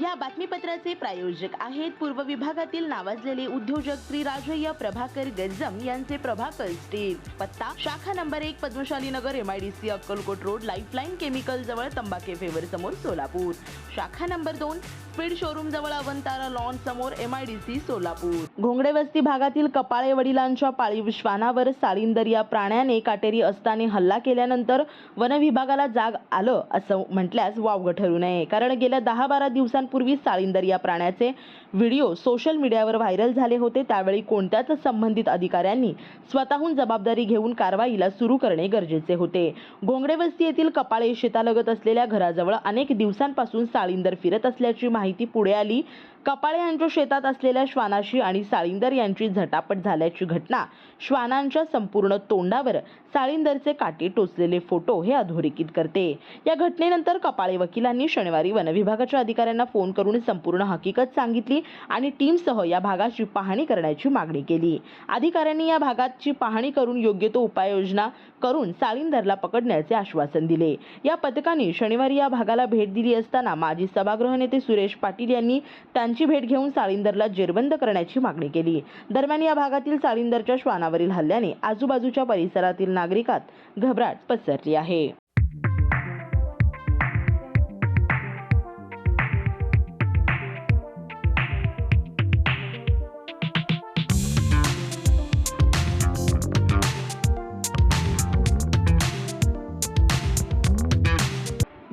या बातमीपत्राचे प्रायोजक आहेत पूर्व विभागातील नावाजलेले उद्योजक श्री राजय्य प्रभाकर गज्जम यांचे प्रभाकर स्टील पत्ता शाखा नंबर एक Padmashali Nagar M IDC Akkalkot road lifeline chemical जवळ तंबाखे फेवर समोर सोलापूर. शाखा नंबर दोन स्पीड शोरूम जवळ अवंतारा लॉन समोर M I D C Solapur. Ghongade वस्ती भागातील कपाळे वडिलांच्या पाळीव श्वानावर सालिंदर या प्राण्याने काटेरी अस्ताने हल्ला केल्यानंतर वन विभागाला जाग आलं असं म्हटल्यास वावगं ठरू नये. कारण गेल्या दहा बारा दिवसांपूर्वी साळींदर या प्राण्याचे व्हिडिओ सोशल मीडियावर व्हायरल झाले होते. त्यावेळी कोणत्याच संबंधित अधिकाऱ्यांनी स्वतःहून जबाबदारी घेऊन कारवाईला सुरू करणे गरजेचे होते. घोंगडेवस्ती येथील कपाळे शेतालगत असलेल्या घराजवळ अनेक दिवसांपासून साळींदर फिरत असल्याची माहिती पुढे आली. कपाळे यांच्या शेतात असलेल्या श्वानाशी आणि साळींदर यांची झटापट झाल्याची घटना श्वानांच्या संपूर्ण तोंडावर साळींदरचे काटे टोचलेले फोटो हे अधोरेखित करते. या घटनेनंतर कपाळे वकिलांनी शनिवारी वनविभागाच्या अधिकाऱ्यांना फोन करून संपूर्ण हकीकत सांगितली आणि टीमसह या भागाची पाहणी करण्याची मागणी केली. अधिकाऱ्यांनी या भागाची पाहणी करून योग्य तो उपाययोजना करून साळींदरला पकडण्याचे आश्वासन दिले. या पथकाने शनिवारी या भागाला भेट दिली असताना माजी सभागृह नेते सुरेश पाटील यांनी त्यांची भेट घेऊन साळींदरला जेरबंद करण्याची मागणी केली. दरम्यान या भागातील साळींदरच्या श्वानावरील हल्ल्याने आजूबाजूच्या परिसरातील नागरिकात घबराट पसरली आहे.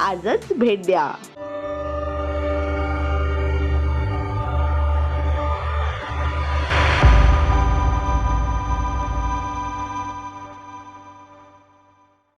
आजच भेट द्या.